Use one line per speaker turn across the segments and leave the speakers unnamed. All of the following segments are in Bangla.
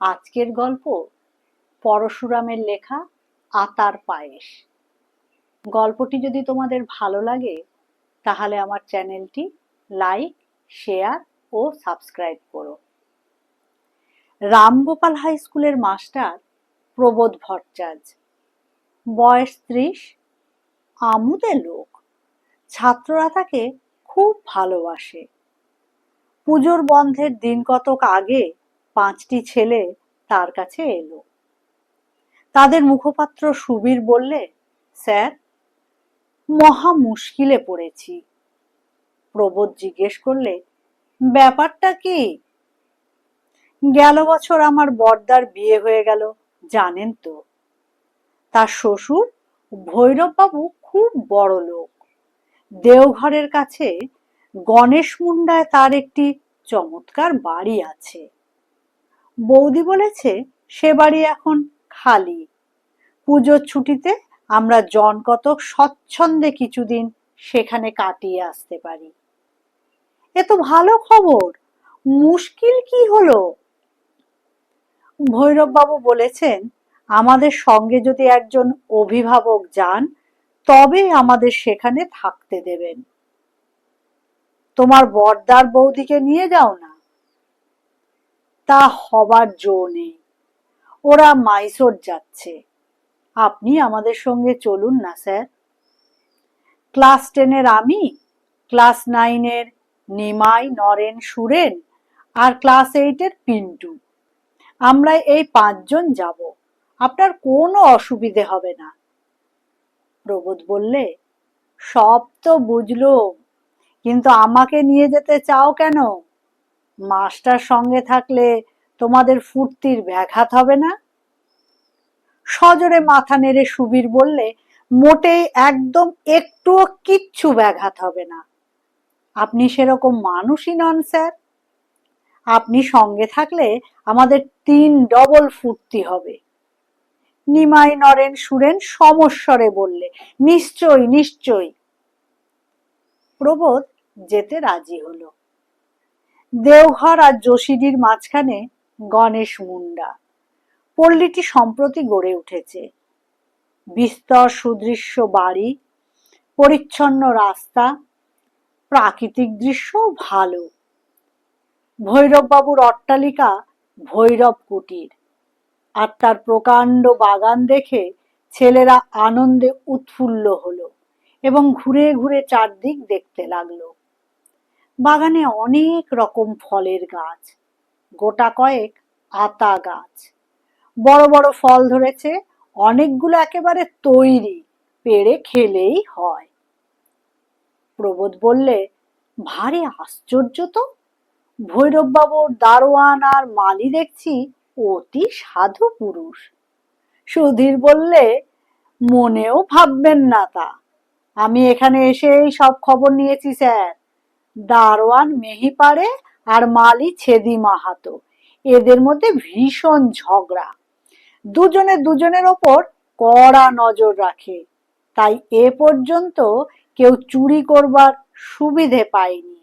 আজকের গল্প পরশুরামের লেখা আতার পায়েস। গল্পটি যদি তোমাদের ভালো লাগে, তাহলে আমার চ্যানেলটি লাইক, শেয়ার ও সাবস্ক্রাইব করো। রামগোপাল হাই স্কুলের মাস্টার প্রবোধ ভট্টাচার্য। বয়স ত্রিশ, আমুদে লোক। ছাত্ররা তাকে খুব ভালোবাসে। পুজোর বন্ধের দিন কতক আগে পাঁচটি ছেলে তার কাছে এলো। তাদের মুখপাত্র সুবীর বললে, স্যার, মহা মুশকিলে পড়েছি। প্রবোধ জিজ্ঞেস করলে, ব্যাপারটা কি? গেল বছর আমার বর্দার বিয়ে হয়ে গেল, জানেন তো। তার শ্বশুর ভৈরববাবু খুব বড় লোক। দেওঘরের কাছে গণেশ মুন্ডায় তার একটি চমৎকার বাড়ি আছে। বৌদি বলেছে, সে বাড়ি এখন খালি। পুজোর ছুটিতে আমরা জন কতক স্বচ্ছন্দে কিছুদিন সেখানে কাটিয়ে আসতে পারি। এ তো ভালো খবর। মুশকিল কি হলো? ভৈরববাবু বলেছেন, আমাদের সঙ্গে যদি একজন অভিভাবক যান, তবে আমাদের সেখানে থাকতে দেবেন। তোমার বর্দার বৌদিকে নিয়ে যাও না। তা হবার জো নেই। ওরা মাইসোর যাচ্ছে। আপনি আমাদের সঙ্গে চলুন না, স্যার। ক্লাস টেনের আমি, ক্লাস নাইনের নিমাই, নরেন, সুরেন আর ক্লাস এইটের পিন্টু। আমরা এই পাঁচজন যাব। আপনার কোনো অসুবিধে হবে না। প্রবোধ বললে, সব তো বুঝলুম, কিন্তু আমাকে নিয়ে যেতে চাও কেন? মাস্টার সঙ্গে থাকলে তোমাদের ফুর্তির ব্যাঘাত হবে না? সজোরে মাথা নেড়ে সুবীর বললে, মোটেই একদম একটুও কিচ্ছু ব্যাঘাত হবে না। আপনি সেরকম মানুষই নন, স্যার। আপনি সঙ্গে থাকলে আমাদের তিন ডবল ফুর্তি হবে। নিমাই নরেন সুরেন সমস্বরে বললে নিশ্চয় নিশ্চয় প্রবোধ যেতে রাজি হলো। দেওঘর আর যোশীডির মাঝখানে গণেশ মুন্ডা। পল্লীটি সম্প্রতি গড়ে উঠেছে। বিস্তর, সুদৃশ্য বাড়ি, পরিচ্ছন্ন রাস্তা, প্রাকৃতিক দৃশ্য ভালো। ভৈরববাবুর অট্টালিকা ভৈরব কুটির আর তার প্রকাণ্ড বাগান দেখে ছেলেরা আনন্দে উৎফুল্ল হলো এবং ঘুরে ঘুরে চারদিক দেখতে লাগল। বাগানে অনেক রকম ফলের গাছ, গোটা কয়েক আতা গাছ। বড় বড় ফল ধরেছে, অনেকগুলো একেবারে তৈরি, পেড়ে খেলেই হয়। প্রবোধ বললে, ভারী আশ্চর্য তো! ভৈরববাবুর দারোয়ান আর মালি দেখছি অতি সাধু পুরুষ। সুধীর বললে, মনেও ভাববেন না তা। আমি এখানে এসেই সব খবর নিয়েছি, স্যার। দারোয়ান মেহিপাড়ে আর মালি ছেদি মাহাতো। এদের মধ্যে ভীষণ ঝগড়া। দুজনে দুজনের ওপর কড়া নজর রাখে। তাই এ পর্যন্ত কেউ চুরি করবার সুবিধে পায়নি।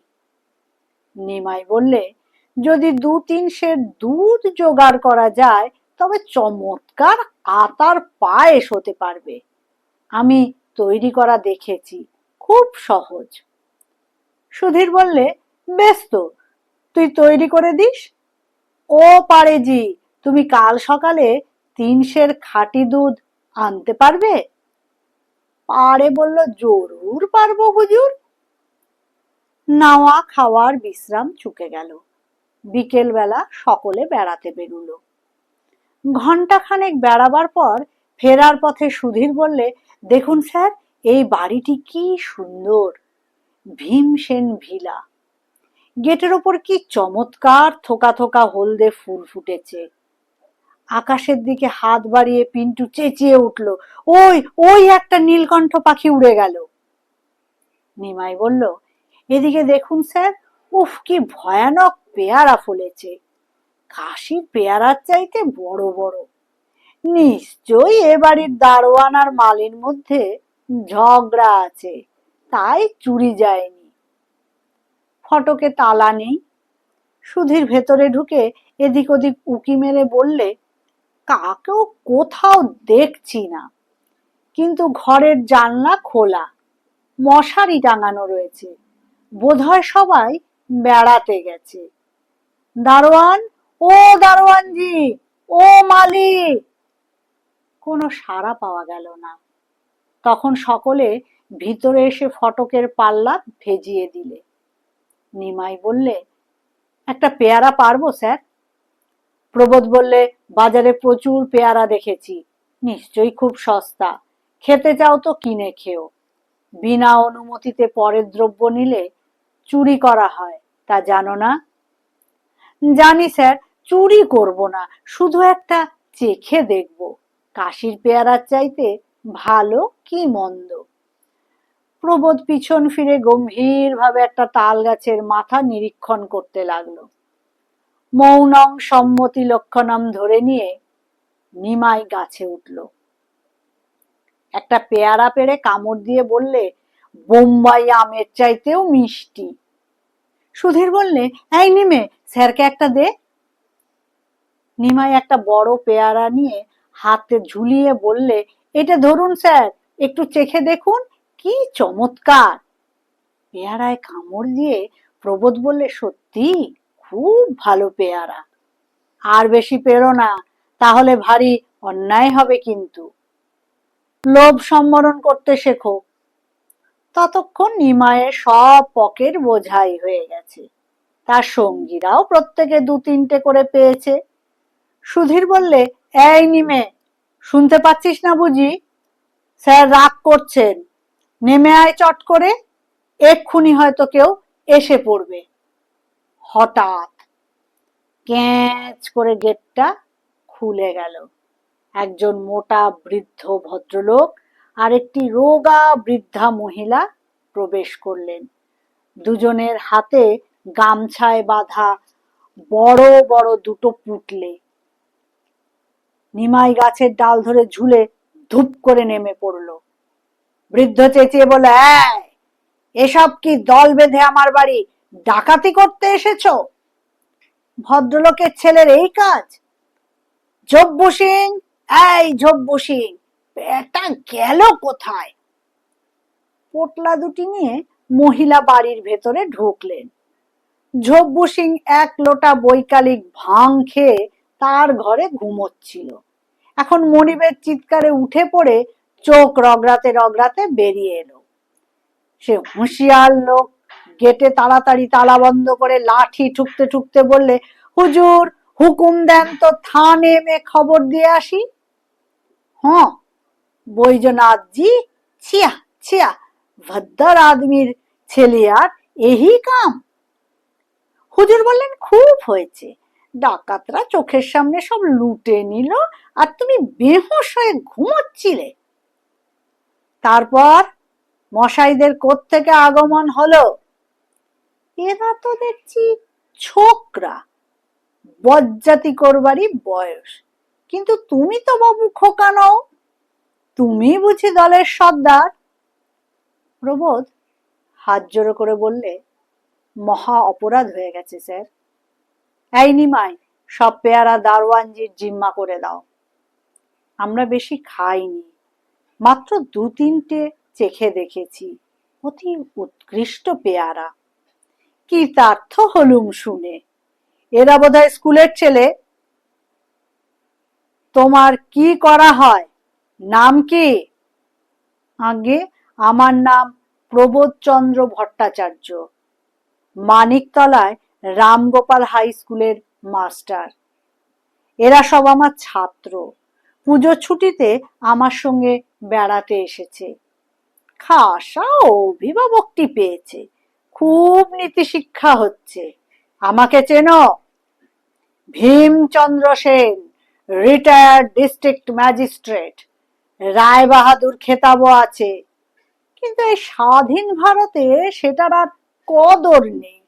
নিমাই বললে, যদি দু তিন সের দুধ জোগাড় করা যায়, তবে চমৎকার আতার পায়েস হতে পারবে। আমি তৈরি করা দেখেছি। খুব সহজ। সুধীর বললে বেশ তো তুই তৈরি করে দিস? ও পারে জি, তুমি কাল সকালে তিন সের খাঁটি দুধ আনতে পারবে? পারে বলল জরুর পারব হুজুর। নাওয়া খাওয়ার বিশ্রাম চুকে গেল। বিকেল বেলা সকলে বেড়াতে বেরুলো। ঘন্টাখানেক বেড়াবার পর ফেরার পথে সুধীর বললে, দেখুন স্যার, এই বাড়িটি কি সুন্দর। ভীমসেন ভিলা। গেটের ওপর কি চমৎকার থোকা থোকা হলদে ফুল ফুটেছে। আকাশের দিকে হাত বাড়িয়ে পিন্টু চেঁচিয়ে উঠল, ওই ওই একটা নীলকণ্ঠ পাখি উড়ে গেল। নিমাই বলল, এদিকে দেখুন স্যার, উফ, কি ভয়ানক পেয়ারা ফলেছে। কাশির পেয়ারার চাইতে বড় বড়। নিশ্চয়ই এ বাড়ির দারোয়ান আর মালির মধ্যে ঝগড়া আছে। তাই চুরি যায়নি। ফটকে তালা নেই। সুধীর ভেতরে ঢুকে এদিক ওদিক উকি মেরে বললে, কাকেও কোথাও দেখছি না। কিন্তু ঘরের জানলা খোলা। মশারি টাঙানো রয়েছে। বোধহয় সবাই বেড়াতে গেছে। দারোয়ান, ও দারোয়ানজি, ও মালিক কোনো সাড়া পাওয়া গেল না। তখন সকলে ভিতরে এসে ফটকের পাল্লা ভেজিয়ে দিলে। নিমাই বললে, একটা পেয়ারা পারব, স্যার? প্রবোধ বললে, বাজারে প্রচুর পেয়ারা দেখেছি, নিশ্চয়ই খুব সস্তা। খেতে চাও তো কিনে খেও। বিনা অনুমতিতে পরের দ্রব্য নিলে চুরি করা হয়, তা জানো না? জানি, স্যার, চুরি করব না, শুধু একটা চেখে দেখব, কাশির পেয়ারার চাইতে ভালো কি মন্দ? প্রবোধ পিছন ফিরে গম্ভীরভাবে একটা তাল গাছের মাথা নিরীক্ষণ করতে লাগল। মৌনং সম্মতি লক্ষণম ধরে নিয়ে নিমাই গাছে উঠল। একটা পেয়ারা পেড়ে কামড় দিয়ে বললে, বোম্বাই আমের চাইতেও মিষ্টি। সুধীর বললে, এই নিমে, স্যারকে একটা দে। নিমাই একটা বড় পেয়ারা নিয়ে হাতে ঝুলিয়ে বললে, এটা ধরুন, স্যার, একটু চেখে দেখুন। কি চমৎকার। পেয়ারায় কামড় দিয়ে প্রবোধ বললে, সত্যি? খুব ভালো পেয়ারা। আর বেশি পেরো না, তাহলে ভারী অন্যায় হবে কিন্তু। লোভ সম্বরণ করতে শেখো ততক্ষণ নিমায়ের সব পকেট বোঝাই হয়ে গেছে। তার সঙ্গীরাও প্রত্যেকে দু তিনটে করে পেয়েছে। সুধীর বললে, এই নিমে, শুনতে পাচ্ছিস না বুঝি? স্যার রাগ করছেন। নেমে আয় চট করে। এক্ষুনি হয়তো কেউ এসে পড়বে। হঠাৎ ক্যাঁচ করে গেটটা খুলে গেল। একজন মোটা বৃদ্ধ ভদ্রলোক আর একটি রোগা বৃদ্ধা মহিলা প্রবেশ করলেন। দুজনের হাতে গামছায় বাঁধা বড় বড় দুটো পুটলে। নিমাই গাছের ডাল ধরে ঝুলে ধূপ করে নেমে পড়ল। বৃদ্ধ চেঁচিয়ে বলে এসব কি দল বেঁধে আমার বাড়ি ডাকাতি করতে এসেছ? ভদ্রলোকের ছেলের এই কাজ? জব্বু সিং, এই জব্বু সিং, এটা গেল কোথায়? পোটলা দুটি নিয়ে মহিলা বাড়ির ভেতরে ঢুকলেন। ঝব্বু সিং এক লোটা বৈকালিক ভাং খেয়ে তার ঘরে ঘুমোচ্ছিল। এখন মনিবের চিৎকারে উঠে পড়ে চোখ রগড়াতে রগড়াতে বেরিয়ে এলো। সে হুঁশিয়ার লোক, গেটে তাড়াতাড়ি তালা বন্ধ করে লাঠি ঠুকতে ঠুকতে বললে, হুজুর, হুকুম দেন তো থানে মে খবর দিয়ে আসি? হ্যাঁ বৈজনাথ জি ছিয়া ছিয়া, ভদ্দর আদমির ছেলে আর এই কাম। হুজুর বললেন, খুব হয়েছে। ডাকাতরা চোখের সামনে সব লুটে নিল আর তুমি বেহুশ হয়ে ঘুমোচ্ছিলে। তারপর মশাইদের থেকে আগমন হলো? এরা তো দেখছি ছোকরা, বজ্জাতি করবারই বয়স। কিন্তু তুমি তো বাবু খোকা নও, তুমি বুঝি দলের সর্দার। প্রবোধ হাত জোড়ো করে বললে, মহা অপরাধ হয়ে গেছে, স্যার। এই নিমাই, সব পেয়ারা দারোয়ানজির জিম্মা করে দাও। আমরা বেশি খাইনি। মাত্র দু তিনটে চেখে দেখেছি। অতি উৎকৃষ্ট পেয়ারা। কীর্তার্থ হলুম শুনে। এরা বোধহয় স্কুলের ছেলে। তোমার কি করা হয়? নাম কি? আগে আমার নাম প্রবোধচন্দ্র ভট্টাচার্য। মানিকতলায় রামগোপাল হাই স্কুলের মাস্টার। এরা সব আমার ছাত্র। পুজোর ছুটিতে আমার সঙ্গে বেড়াতে এসেছে। খাসা অভিভাবকটি পেয়েছে। খুব নীতি শিক্ষা হচ্ছে। আমাকে চেনো। Bhimchandra Sen retired district magistrate Rai Bahadur খেতাবও আছে। কিন্তু এই স্বাধীন ভারতে সেটার আর কদর নেই।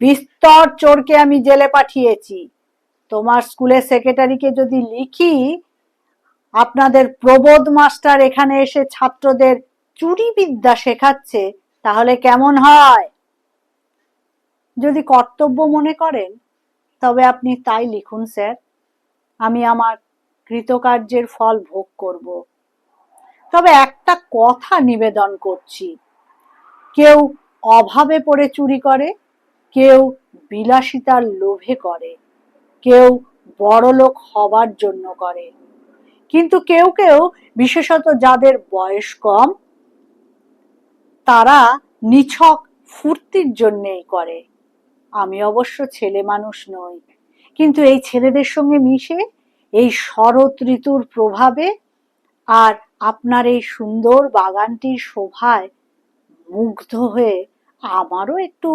বিস্তর চোরকে আমি জেলে পাঠিয়েছি। তোমার স্কুলের সেক্রেটারিকে যদি লিখি, আপনাদের প্রবোধ মাস্টার এখানে এসে ছাত্রদের চুরি বিদ্যা শেখাচ্ছে, তাহলে কেমন হয়? যদি কর্তব্য মনে করেন, তবে আপনি তাই লিখুন, স্যার। আমি আমার কৃতকার্যের ফল ভোগ করব। তবে একটা কথা নিবেদন করছি। কেউ অভাবে পড়ে চুরি করে, কেউ বিলাসিতার লোভে করে। কেউ বড়লোক হবার জন্য করে। কিন্তু কেউ কেউ, বিশেষত যাদের বয়স কম, তারা নিছক ফুর্তির জন্যেই করে। আমি অবশ্য ছেলে মানুষ নই, কিন্তু এই ছেলেদের সঙ্গে মিশে এই শরৎ ঋতুর প্রভাবে আর আপনার এই সুন্দর বাগানটির শোভায় মুগ্ধ হয়ে আমারও একটু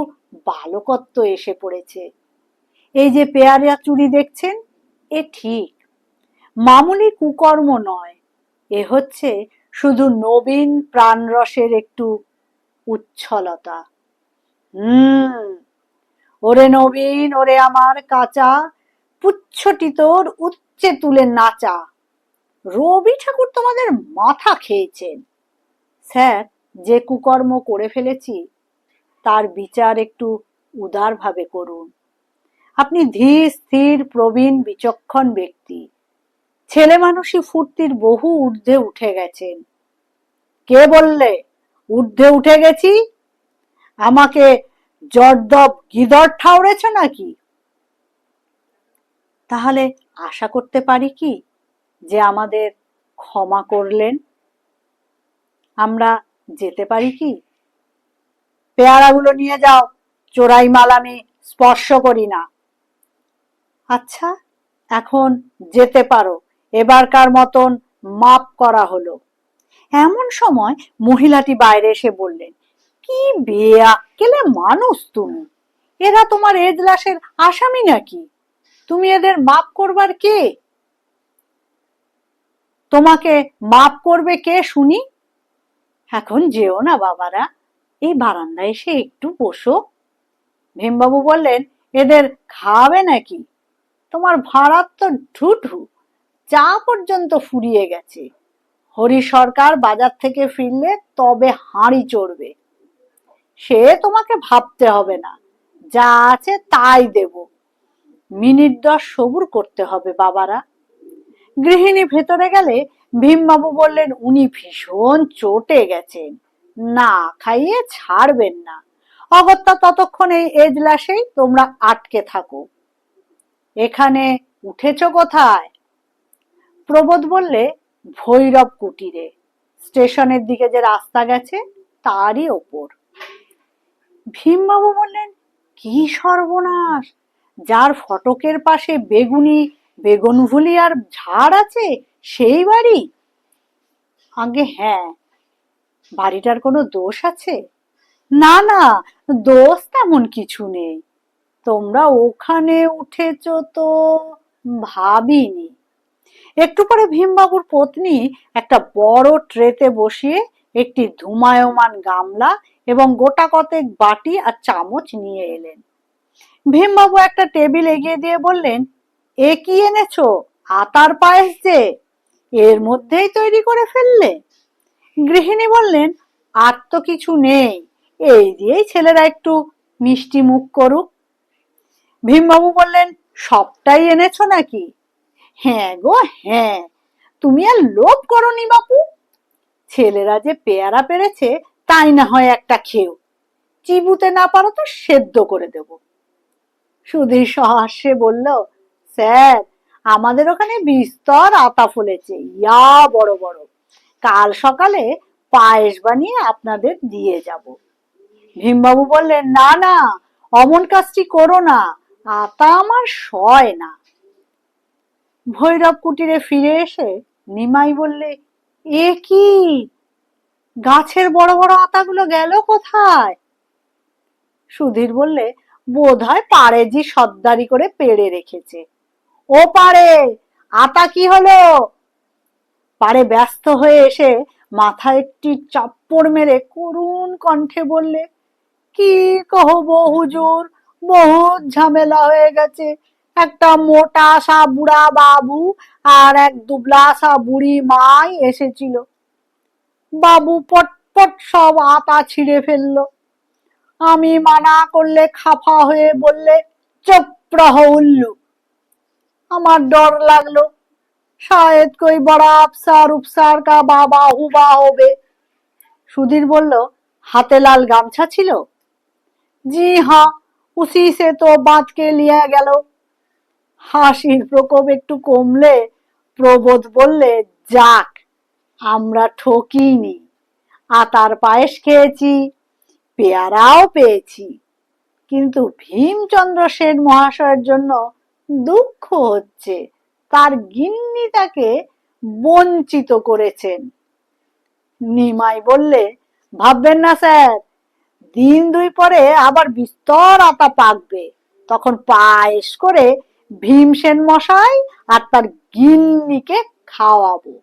বালকত্ব এসে পড়েছে। এই যে পেয়ারা চুরি দেখছেন? এ ঠিক। মামুলি কুকর্ম নয়। এ হচ্ছে শুধু নবীন প্রাণরসের একটু উচ্ছলতা। হুম। ওরে নবীন, ওরে আমার কাঁচা, পুচ্ছটি তোর উচ্চে তুলে নাচা। রবি ঠাকুর তোমাদের মাথা খেয়েছেন। স্যার, যে কুকর্ম করে ফেলেছি, তার বিচার একটু উদারভাবে করুন। আপনি ধীর, স্থির, প্রবীণ, বিচক্ষণ ব্যক্তি। ছেলে মানুষই ফুর্তির বহু ঊর্ধ্বে উঠে গেছেন। কে বললে, ঊর্ধ্বে উঠে গেছি? আমাকে জর্দব গিদর ঠাউরেছ নাকি? তাহলে আশা করতে পারি কি, যে আমাদের ক্ষমা করলেন? আমরা যেতে পারি কি? পেয়ারাগুলো নিয়ে যাও চোরাই মাল আমি স্পর্শ করি না। আচ্ছা এখন যেতে পারো। এবারকার মতন মাপ করা হলো। এমন সময় মহিলাটি বাইরে এসে বললেন, কি বেয়াক্কেলে মানুষ তুমি? এরা তোমার এজলাসের আসামি নাকি? তুমি এদের মাপ করবার কে? তোমাকে মাপ করবে কে, শুনি? এখন যেও না বাবারা, এই বারান্দায় এসে একটু বসো। ভীমবাবু বললেন, এদের খাওয়াবে নাকি? তোমার ভাড়ার তো ঢুঢু চা পর্যন্ত ফুরিয়ে গেছে। হরি সরকার বাজার থেকে ফিরলে তবে হাঁড়ি চড়বে। সে তোমাকে ভাবতে হবে না, যা আছে তাই দেব। মিনিট দশ সবুর করতে হবে বাবারা। গৃহিণী ভেতরে গেলে ভীমবাবু বললেন, উনি ভীষণ চটে গেছেন। না খাইয়ে ছাড়বেন না। অগত্যা ততক্ষণ এজলাসেই তোমরা আটকে থাকো। এখানে উঠেছ কোথায়? প্রবোধ বললে, ভৈরব কুটিরে। স্টেশনের দিকে যে রাস্তা গেছে, তারই ওপর। ভীমবাবু বললেন, কি সর্বনাশ! যার ফটকের পাশে বেগুনি বেগুনভুলি আর ঝাড় আছে, সেই বাড়ি? আগে হ্যাঁ। বাড়িটার কোনো দোষ আছে? না না, দোষ তেমন কিছু নেই। তোমরা ওখানে উঠেছ তো? ভাবিনি। একটু পরে ভীমবাবুর পত্নী একটা বড় ট্রেতে বসিয়ে একটি ধুমায়মান গামলা এবং গোটা কতেক বাটি আর চামচ নিয়ে এলেন। ভীমবাবু একটা টেবিল এগিয়ে দিয়ে বললেন, এ কি এনেছো? আতার পায়েস যে? এর মধ্যেই তৈরি করে ফেললে? গৃহিণী বললেন, আর তো কিছু নেই। এই দিয়েই ছেলেরা একটু মিষ্টি মুখ করুক। ভীমবাবু বললেন, সবটাই এনেছো নাকি? হ্যাঁ গো হ্যাঁ। তুমি আর লোভ করনি বাপু। ছেলেরা যে পেয়ারা পেরেছে, তাই না হয় একটা খেও। চিবুতে না পারো তো সেদ্ধ করে দেব। সুধীর সহাস্যে বলল, স্যার, আমাদের ওখানে বিস্তর আতা ফলেছে, ইয়া বড় বড়। কাল সকালে পায়েস বানিয়ে আপনাদের দিয়ে যাব। ভীমবাবু বললেন, না না, অমন কাজটি করো না। আতা আমার সয় না। ভৈরব কুটিরে ফিরে এসে নিমাই বললে, এ কি? গাছের বড় বড় আতাগুলো গেল কোথায়? সুধীর বললে বোধ হয় পাড়ে জি সর্দারি করে পেড়ে রেখেছে। ও পারে আতা কি হলো? পারে ব্যস্ত হয়ে এসে মাথায় একটি চাপ্পড় মেরে করুণ কণ্ঠে বললে, কি কহবো হুজুর? বহুত ঝামেলা হয়ে গেছে। একটা মোটা সা বুড়া বাবু আর এক দুবলা সা বুড়ি মাই এসেছিল। বাবু পটপট সব আতা ছিঁড়ে ফেলল। আমি মানা করলে খাফা হয়ে বললে, চুপ বিপ্রহ উল্লু। আমার ডর লাগল। শায়দ কই বড় আফসার উফসার কা বাবা হুবা হবে। সুধীর বলল, হাতে লাল গামছা ছিল? জি হ্যাঁ। উসি সে তো বাঁচকে লিয়া গেল হাসির প্রকোপ একটু কমলে প্রবোধ বললে যাক আমরা ঠকিনি আতার পায়েস খেয়েছি পেয়ারাও পেয়েছি কিন্তু ভীমচন্দ্র সেন মহাশয়ের জন্য দুঃখ হচ্ছে, তার গিন্নি তাকে বঞ্চিত করেছেন। নিমাই বললে, ভাববেন না স্যার দিন দুই পরে আবার বিস্তর আতা পাকবে। তখন পায়েস করে ভীমসেন মশাই আর তার গিন্নিকে খাওয়াবো।